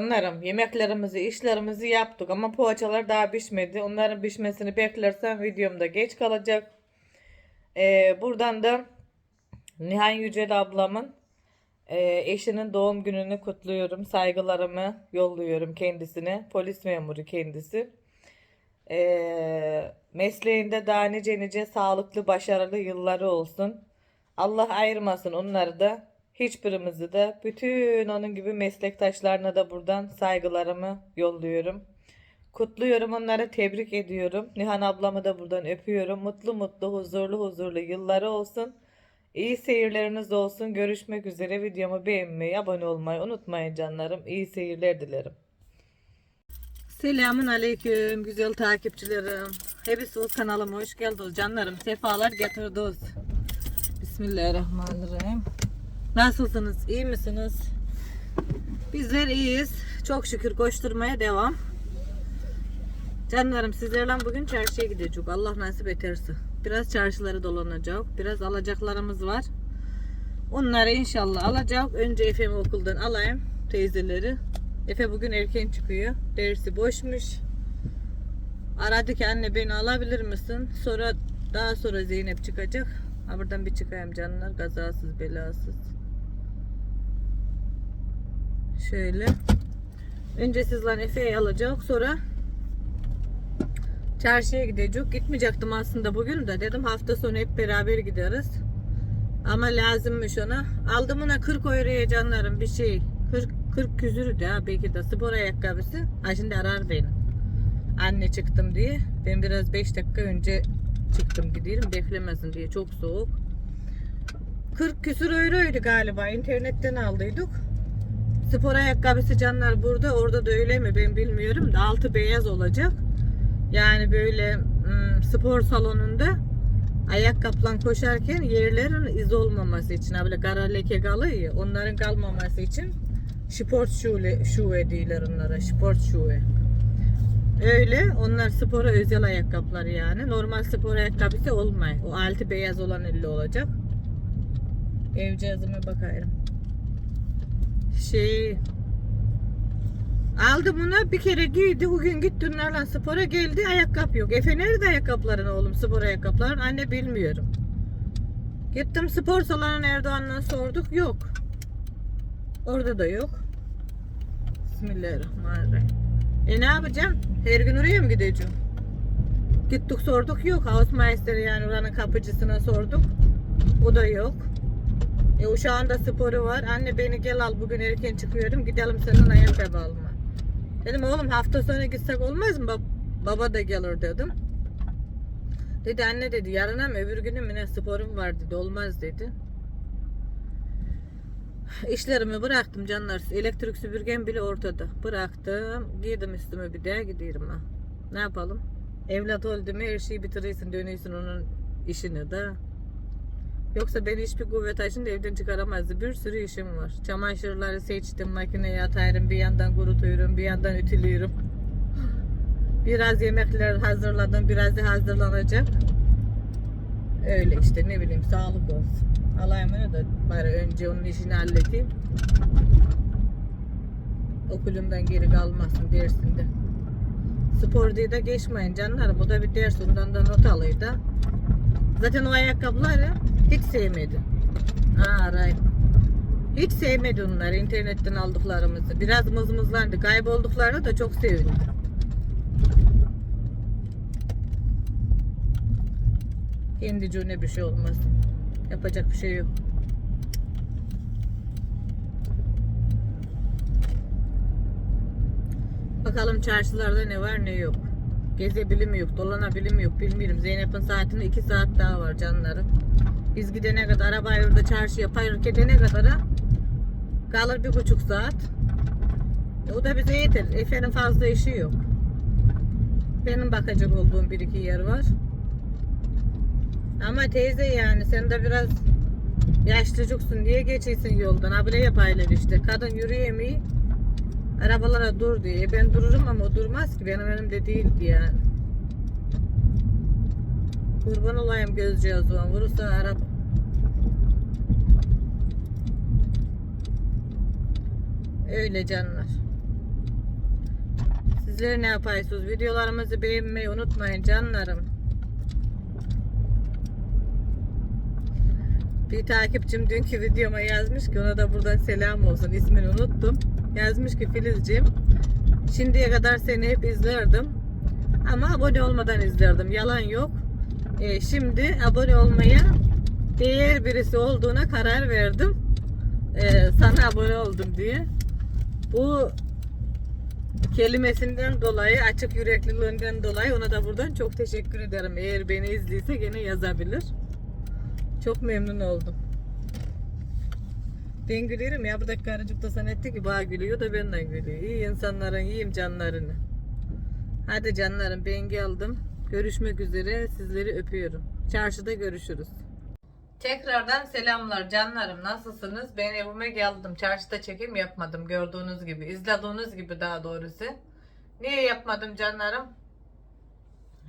Canlarım yemeklerimizi işlerimizi yaptık ama poğaçalar daha pişmedi. Onların pişmesini beklersem videomda geç kalacak. Ee, buradan da Nihan Yücel ablamın e, eşinin doğum gününü kutluyorum. Saygılarımı yolluyorum kendisine. Polis memuru kendisi. Ee, mesleğinde daha nice nice sağlıklı başarılı yılları olsun. Allah ayırmasın onları da. Hiçbirimizi de bütün onun gibi meslektaşlarına da buradan saygılarımı yolluyorum. Kutluyorum onları tebrik ediyorum. Nihan ablamı da buradan öpüyorum. Mutlu mutlu huzurlu huzurlu yılları olsun. İyi seyirleriniz olsun. Görüşmek üzere. Videomu beğenmeyi, abone olmayı unutmayın canlarım. İyi seyirler dilerim. Selamun aleyküm güzel takipçilerim. Hepiniz kanalıma hoş geldiniz canlarım. Sefalar getirdiniz. Bismillahirrahmanirrahim. Nasılsınız? İyi misiniz? Bizler iyiyiz. Çok şükür koşturmaya devam. Canlarım sizlerle bugün çarşıya gideceğiz. Allah nasip ederse. Biraz çarşıları dolanacak. Biraz alacaklarımız var. Onları inşallah alacak. Önce Efe'mi okuldan alayım teyzeleri. Efe bugün erken çıkıyor. Dersi boşmuş. Aradı ki anne beni alabilir misin? Sonra daha sonra Zeynep çıkacak. Ha buradan bir çıkayım canlar. Kazasız belasız. Şöyle. Önce sizler Efe'yi alacak. Sonra çarşıya gidecek. Gitmeyecektim aslında bugün de. Dedim hafta sonu hep beraber gideriz. Ama lazımmış ona. Aldım ona 40 euroya canlarım bir şey. 40, 40 küsürü de belki de spor ayakkabısı. Ha şimdi arar beni. Anne çıktım diye. Ben biraz 5 dakika önce çıktım gidiyorum beklemesin diye çok soğuk. 40 küsür euroydu galiba internetten aldıydık. Spor ayakkabısı canlar burada orada da öyle mi ben bilmiyorum da altı beyaz olacak. Yani böyle spor salonunda ayakkabılan koşarken yerlerin iz olmaması için böyle kara leke kalıyor onların kalmaması için sport şule şue diyorlar onlara sport şue. Öyle onlar spora özel ayakkabılar yani. Normal spor ayakkabısı olmay. O altı beyaz olan elli olacak. Ev cihazıma bakayım. Şey Aldı bunu bir kere giydi. Bugün gitti onlarla spora geldi. Ayakkabı yok. Efe nerede ayakkabıların oğlum? Spor ayakkabıların. Anne bilmiyorum. Gittim spor salonu Erdoğan'la sorduk. Yok. Orada da yok. Bismillahirrahmanirrahim. E ne yapacağım? Her gün oraya mı gideceğim? Gittik sorduk yok. Hausmeister yani oranın kapıcısına sorduk. O da yok. E uşağın da sporu var. Anne beni gel al bugün erken çıkıyorum. Gidelim senin ayakkabı alma. Dedim oğlum hafta sonu gitsek olmaz mı? Bab- baba da gelir dedim. Dedi anne dedi yarına mı öbür günü mü ne sporum var dedi. Olmaz dedi. İşlerimi bıraktım canlar. Elektrik süpürgem bile ortada. Bıraktım. Giydim üstüme bir daha gidiyorum ha. Ne yapalım? Evlat oldu mu her şeyi bitirirsin dönüyorsun onun işini de. Yoksa beni hiçbir kuvvet taşında evden çıkaramazdı. Bir sürü işim var. Çamaşırları seçtim, makineye atarım, bir yandan kurutuyorum, bir yandan ütülüyorum. Biraz yemekler hazırladım, biraz da hazırlanacak. Öyle işte ne bileyim sağlık olsun. Alayım onu da bari önce onun işini halledeyim. Okulumdan geri kalmasın dersinde. Spor diye de geçmeyin canlarım. Bu da bir ders ondan da not alayım da. Zaten o ayakkabıları hiç sevmedi. Aa right. Hiç sevmedi onları internetten aldıklarımızı. Biraz mızmızlandı. Kaybolduklarını da çok sevindi. Kendi bir şey olmaz. Yapacak bir şey yok. Bakalım çarşılarda ne var ne yok. Gezebilim yok, dolanabilim bilmiyorum. Zeynep'in saatinde 2 saat daha var canlarım. Biz gidene kadar arabayı orada çarşıya park edene kadar kalır bir buçuk saat. E, O da bize yeter. Efe'nin fazla işi yok. Benim bakacak olduğum bir iki yer var. Ama teyze yani sen de biraz yaşlıcıksın diye geçiyorsun yoldan. Abile yapaylar işte. Kadın yürüyemeyi arabalara dur diye. Ben dururum ama o durmaz ki. Benim önümde değildi yani. Kurban olayım gözcüğe o zaman. Vurursa araba. Öyle canlar. Sizler ne yapıyorsunuz? Videolarımızı beğenmeyi unutmayın canlarım. Bir takipçim dünkü videoma yazmış ki ona da buradan selam olsun. İsmini unuttum. Yazmış ki Filizciğim şimdiye kadar seni hep izlerdim. Ama abone olmadan izlerdim. Yalan yok. Ee, şimdi abone olmaya değer birisi olduğuna karar verdim. Ee, sana abone oldum diye. Bu kelimesinden dolayı, açık yürekliliğinden dolayı ona da buradan çok teşekkür ederim. Eğer beni izliyse gene yazabilir. Çok memnun oldum. Ben gülerim ya buradaki karıcık da zannetti ki bana gülüyor da benden gülüyor. İyi insanların yiyeyim canlarını. Hadi canlarım ben geldim. Görüşmek üzere sizleri öpüyorum. Çarşıda görüşürüz. Tekrardan selamlar canlarım. Nasılsınız? Ben evime geldim. Çarşıda çekim yapmadım gördüğünüz gibi. izlediğiniz gibi daha doğrusu. Niye yapmadım canlarım?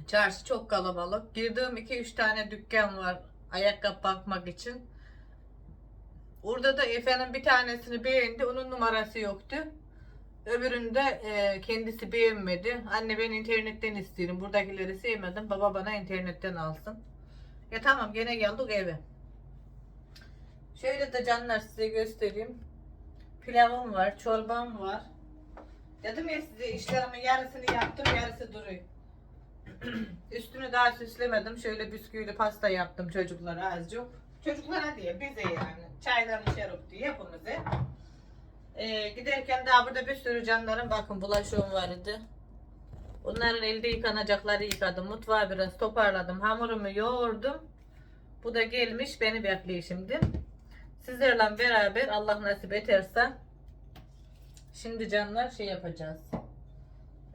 Çarşı çok kalabalık. Girdiğim 2-3 tane dükkan var ayakkabı bakmak için. Orada da efendim bir tanesini beğendi. Onun numarası yoktu. Öbüründe e, kendisi beğenmedi. Anne ben internetten istiyorum. Buradakileri sevmedim. Baba bana internetten alsın. Ya tamam gene geldik eve. Şöyle de canlar size göstereyim. Pilavım var, çorbam var. Dedim ya size işlerimin yarısını yaptım, yarısı duruyor. Üstünü daha süslemedim. Şöyle bisküvili pasta yaptım çocuklara azıcık. Çocuklara diye bize yani. Çaydan içerik diye hepimize. Ee, giderken daha burada bir sürü canlarım bakın bulaşığım vardı. Bunların elde yıkanacakları yıkadım. Mutfağı biraz toparladım. Hamurumu yoğurdum. Bu da gelmiş beni bekliyor şimdi. Sizlerle beraber Allah nasip ederse şimdi canlar şey yapacağız.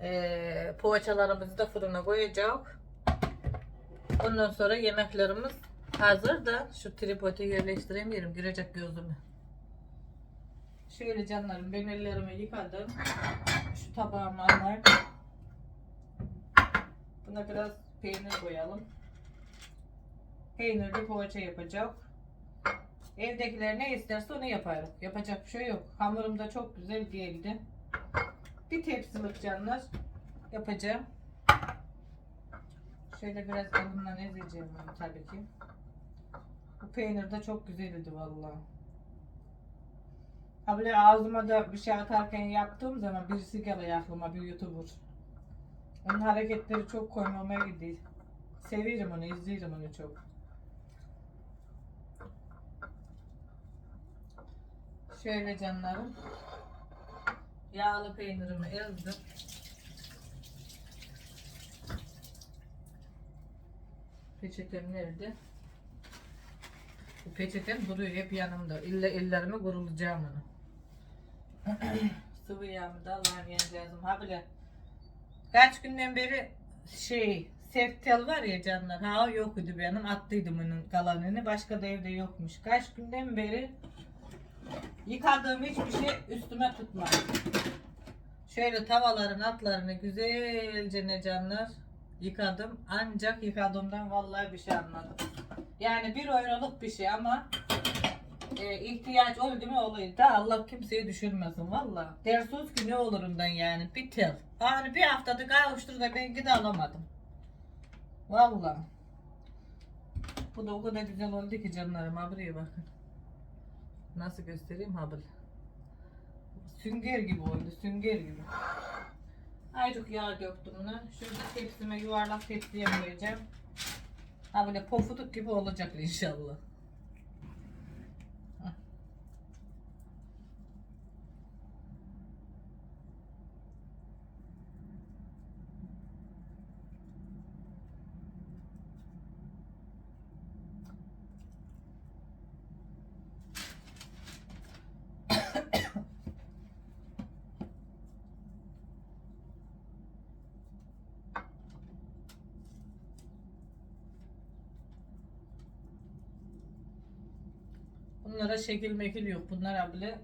Ee, poğaçalarımızı da fırına koyacak. Ondan sonra yemeklerimiz hazır da şu tripodu yerleştiremiyorum. Girecek gözüme. Şöyle canlarım ben ellerimi yıkadım. Şu tabağıma var. Buna biraz peynir koyalım. Peynirli poğaça yapacak. Evdekiler ne isterse onu yaparım. Yapacak bir şey yok. Hamurum da çok güzel değildi. Bir tepsilik canlar yapacağım. Şöyle biraz elimden ezeceğim tabii ki. Peynir de çok güzeldi vallahi. Ha böyle ağzıma da bir şey atarken yaptığım zaman birisi geliyor aklıma bir youtuber. Onun hareketleri çok koymama gidiyor. Seviyorum onu, izliyorum onu çok. Şöyle canlarım. Yağlı peynirimi ezdim. Peçetem nerede? Bu peçetem duruyor hep yanımda. İlle ellerime kurulayacağım onu. Sıvı yağımı da Allah'ın yeneceğim. Ha bile kaç günden beri şey seftel var ya canlar. Ha yok idi benim. Attıydım onun kalanını. Başka da evde yokmuş. Kaç günden beri yıkadığım hiçbir şey üstüme tutmadı. Şöyle tavaların altlarını güzelce ne canlar yıkadım. Ancak yıkadığımdan vallahi bir şey anladım. Yani bir euroluk bir şey ama e, ihtiyaç oldu mu oluyor da Allah kimseyi düşürmesin valla. Dersiniz ki ne olurumdan yani bir tel. Yani bir haftada kavuştur da ben gide alamadım. Valla. Bu da o kadar güzel oldu ki canlarım ha buraya bakın. Nasıl göstereyim ha böyle. Sünger gibi oldu sünger gibi. Aycık yağ döktüm bunu. Şurada tepsime yuvarlak tepsiye koyacağım. Ha böyle pofuduk gibi olacak inşallah. Bunlara şekil mekil yok. Bunlara bile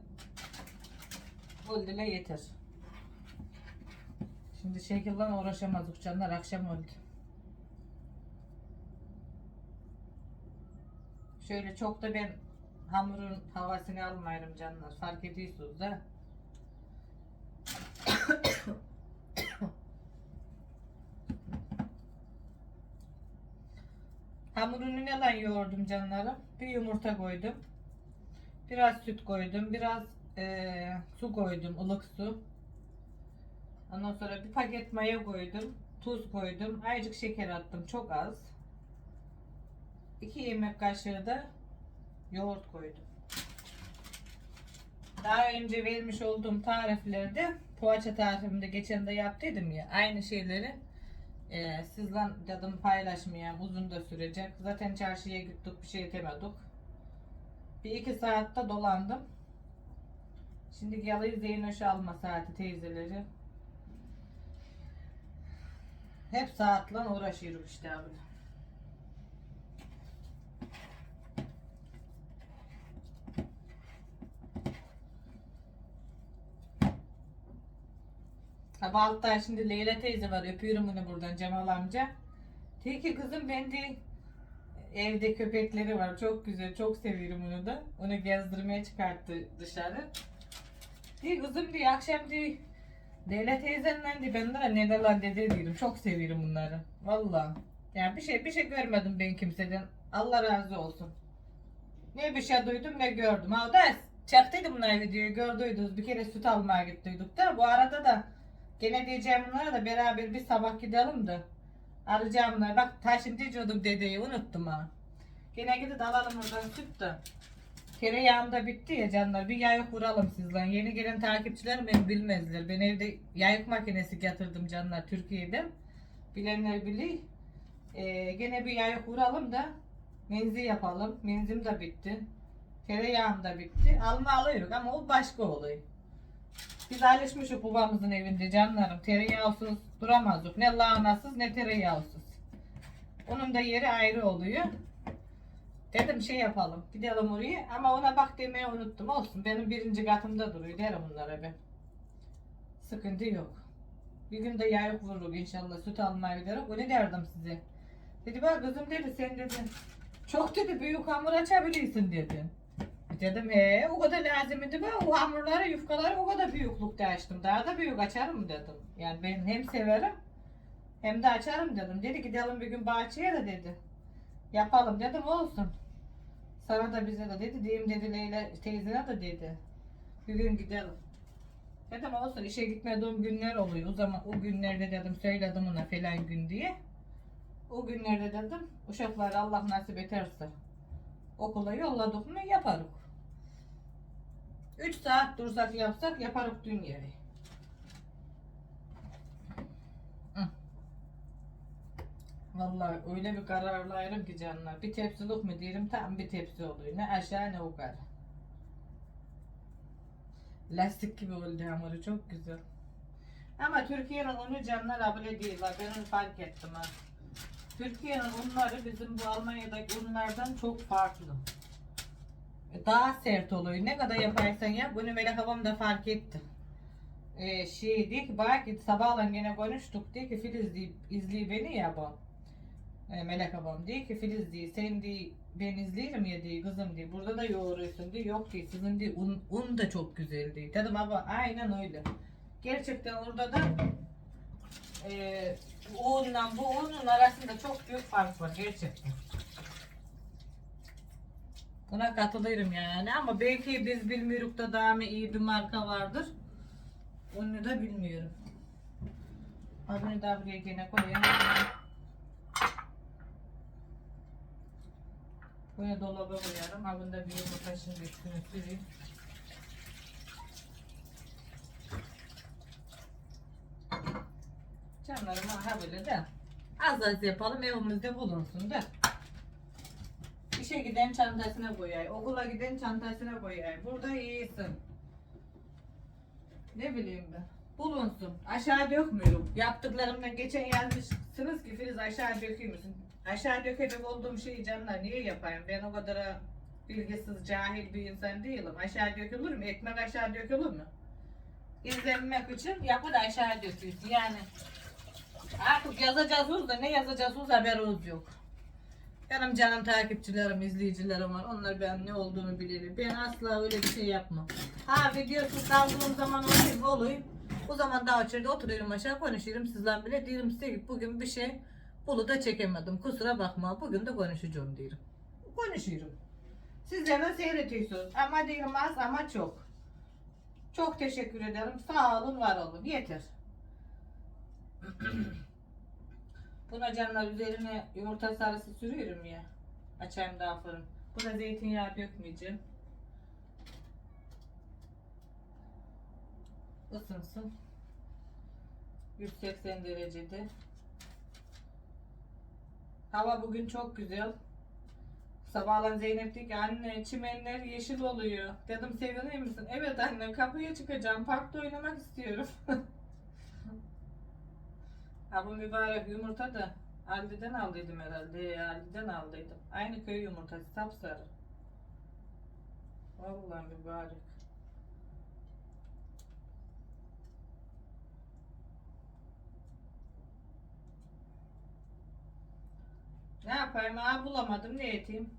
goldile yeter. Şimdi şekilden uğraşamadık canlar. Akşam oldu. Şöyle çok da ben hamurun havasını almayırım canlar. Fark ediyorsunuz da. Hamurunu neden yoğurdum canlarım? Bir yumurta koydum. Biraz süt koydum. Biraz eee, su koydum. ılık su. Ondan sonra bir paket maya koydum. Tuz koydum. Azıcık şeker attım. Çok az. 2 yemek kaşığı da yoğurt koydum. Daha önce vermiş olduğum tariflerde poğaça tarifimde geçen de yaptıydım ya aynı şeyleri e, sizle dedim paylaşmayayım uzun da sürecek. Zaten çarşıya gittik bir şey edemedik. Bir iki saatte dolandım. Şimdi yalayı Zeynoş alma saati teyzeleri. Hep saatle uğraşıyoruz işte abi. Sabah altta şimdi Leyla teyze var. Öpüyorum onu buradan Cemal amca. Diyor ki kızım ben de evde köpekleri var. Çok güzel. Çok seviyorum onu da. Onu gezdirmeye çıkarttı dışarı. Diyor kızım diyor akşam diyor Leyla teyzenle diyor ben neler lan dedi diyorum. Çok seviyorum bunları. Valla. Yani bir şey bir şey görmedim ben kimseden. Allah razı olsun. Ne bir şey duydum ne gördüm. Ha o da çaktıydı bunlar videoyu gördüydünüz. Bir kere süt almaya gittiydik da. Bu arada da gene diyeceğim bunlara da beraber bir sabah gidelim de. Alacağım bunları. Bak taşın diyordum dedeyi unuttum ha. Gene gidip alalım oradan süt de. Tereyağım da bitti ya canlar. Bir yayık vuralım sizle. Yeni gelen takipçilerim beni bilmezler. Ben evde yayık makinesi getirdim canlar Türkiye'den. Bilenler bilir. Ee, gene bir yayık vuralım da menzi yapalım. Menzim de bitti. Tereyağım da bitti. Alma alıyoruz ama o başka oluyor. Biz alışmışız babamızın evinde canlarım. Tereyağsız duramazdık. Ne lahanasız ne tereyağsız. Onun da yeri ayrı oluyor. Dedim şey yapalım. Gidelim oraya ama ona bak demeyi unuttum. Olsun benim birinci katımda duruyor derim onlara ben. Sıkıntı yok. Bir gün de yayık vururuz inşallah. Süt almaya giderim. Öyle derdim size. Dedi bak kızım dedi sen dedi. Çok dedi büyük hamur açabilirsin dedi. Dedim he o kadar lazım idi ben o hamurları yufkaları o kadar büyüklükte açtım. Daha da büyük açarım dedim. Yani ben hem severim hem de açarım dedim. Dedi gidelim bir gün bahçeye de dedi. Yapalım dedim olsun. Sana da bize de dedi. Diyeyim dedi Leyla teyzene de dedi. Bir gün gidelim. Dedim olsun işe gitmediğim günler oluyor. O zaman o günlerde dedim söyledim ona falan gün diye. O günlerde dedim uşakları Allah nasip ederse okula yolladık mı yaparız. 3 saat dursak yapsak yaparız dünyayı. Hı. Vallahi öyle bir kararlayırım ki canlar. Bir tepsilik mi diyelim tam bir tepsi oluyor. Ne aşağı ne yukarı. Lastik gibi oldu hamuru çok güzel. Ama Türkiye'nin unu canlar abile değil. Bak ben onu fark ettim ha. Türkiye'nin unları bizim bu Almanya'daki unlardan çok farklı. Daha sert oluyor. Ne kadar yaparsan yap. Bunu Melek babam da fark etti. Ee, şey diyor ki bak sabahlan gene konuştuk diyor ki Filiz diye izliyor beni ya bu. Ee, Melek babam diyor ki Filiz diye sen diye ben izlerim ya diye kızım diye burada da yoğuruyorsun diye yok diye sizin diye un, un da çok güzel diye. Dedim ama aynen öyle. Gerçekten orada da e, o unla bu unun arasında çok büyük fark var gerçekten. Buna katılırım yani ama belki biz bilmiyoruz da daha mı iyi bir marka vardır. Onu da bilmiyorum. Adını da buraya gene koyayım. Bunu dolaba koyarım. Ha bunda bir yumurta şimdi üstüne süreyim. Canlarım ha böyle de az az yapalım evimizde bulunsun da. İşe giden çantasına koyay, okula giden çantasına koyay. Burada iyisin. Ne bileyim ben. Bulunsun. Aşağı dökmüyorum. Yaptıklarımdan geçen yazmışsınız ki Filiz aşağı döküyor musun? Aşağı dökecek olduğum şeyi canlar niye yapayım? Ben o kadar bilgisiz, cahil bir insan değilim. Aşağı dökülür mü? Ekmek aşağı dökülür mü? İzlenmek için yapı da aşağı döküyorsun. Yani artık yazacağız da ne yazacağız haberimiz yok. Benim canım takipçilerim, izleyicilerim var. Onlar ben ne olduğunu bilirim. Ben asla öyle bir şey yapmam. Ha videosuz kaldığım zaman olayım, olayım. O zaman daha içeride oturuyorum aşağı konuşuyorum sizden bile. Diyorum size ki bugün bir şey Bunu da çekemedim. Kusura bakma. Bugün de konuşacağım diyorum. Konuşuyorum. Sizler de seyrediyorsunuz. Ama diyorum az ama çok. Çok teşekkür ederim. Sağ olun, var olun. Yeter. Buna canlar üzerine yumurta sarısı sürüyorum ya. Açayım daha fırın. Buna zeytinyağı dökmeyeceğim. Isınsın. 180 derecede. Hava bugün çok güzel. Sabahlan Zeynep dedi ki anne çimenler yeşil oluyor. Dedim sevinir misin? Evet anne kapıya çıkacağım. Parkta oynamak istiyorum. ha bu mübarek yumurta da Aldi'den aldıydım herhalde. Aldi'den aldıydım. Aynı köy yumurtası sapsarı. Vallahi mübarek. Ne yapayım? Aa, bulamadım. Ne edeyim?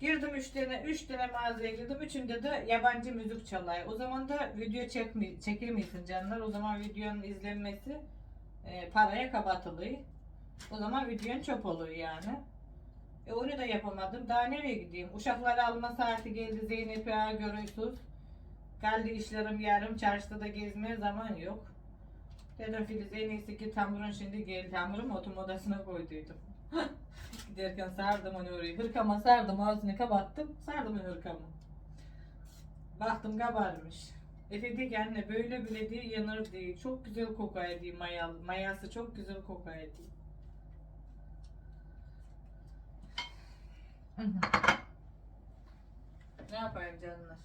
Girdim üç tane, üç tane mağazaya girdim. Üçünde de yabancı müzik çalay. O zaman da video çekmi, çekemiyorsun canlar. O zaman videonun izlenmesi e, paraya kapatılıyor. O zaman videon çöp oluyor yani. E onu da yapamadım. Daha nereye gideyim? Uşakları alma saati geldi. Zeynep'i ağa görüyorsunuz. Geldi işlerim yarım. Çarşıda da gezmeye zaman yok. Dedim Filiz en iyisi ki hamurun şimdi geldi. Hamurumu oturma odasına koyduydum. Giderken sardım onu oraya. Hırkama sardım ağzını kapattım. Sardım onu hırkamı. Baktım kabarmış. Ki anne böyle bile değil yanır değil. Çok güzel kokar diye mayalı. Mayası çok güzel kokar diye. Hı hı. ne yapayım canlar?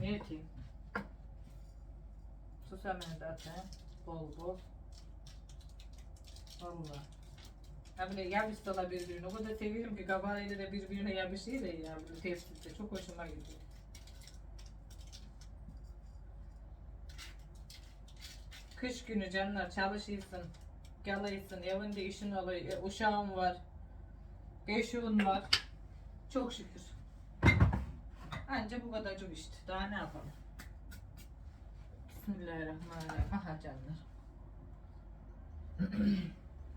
Ne edeyim? Susamıyor zaten. Bol bol. Valla. Ha böyle yapıştılar birbirine. O kadar seviyorum ki kabarayla da birbirine yapışıyor ya böyle tepside. Çok hoşuma gidiyor. Kış günü canlar çalışırsın. Galaysın. Evinde işin oluyor. E, uşağın var. Beşiğin var. Çok şükür. Anca bu kadarcık işte. Daha ne yapalım? Bismillahirrahmanirrahim. Aha canlar.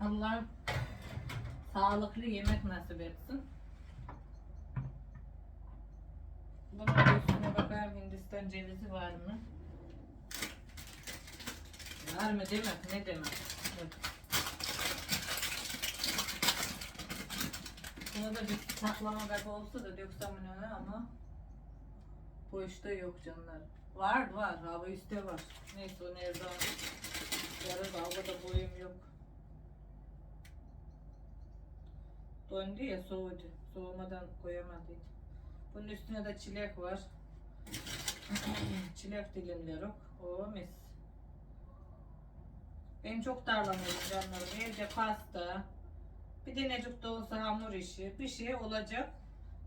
Allah sağlıklı yemek nasip etsin. Bunun üstüne bakar Hindistan cevizi var mı? Var mı demek ne demek? Evet. Buna da bir saklama kabı olsa da döksem önüne ama boşta yok canlar. Var var hava üstte var. Neyse o nerede? Yarın havada boyum yok. Dondu ya soğudu. Soğumadan koyamadıydım. Bunun üstüne de çilek var. çilek dilimleri. O mis. Ben çok darlanıyorum canlarım. Evde pasta, bir de necuk da olsa hamur işi, bir şey olacak.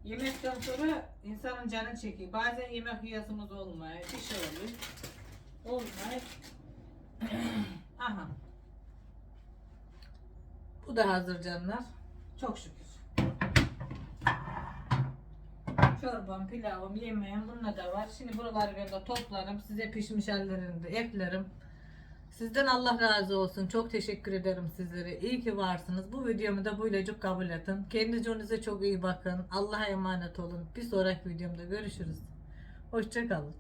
Yemekten sonra insanın canı çekiyor. Bazen yemek yiyasımız olmuyor. Bir şey oluyor. Olmuyor. Aha. Bu da hazır canlar. Çok şükür. Çorbam, pilavım, yemeğim bununla da var. Şimdi buraları ben de toplarım. Size pişmiş hallerini de eklerim. Sizden Allah razı olsun. Çok teşekkür ederim sizlere. İyi ki varsınız. Bu videomu da böylece kabul edin. Kendinize çok iyi bakın. Allah'a emanet olun. Bir sonraki videomda görüşürüz. Hoşçakalın.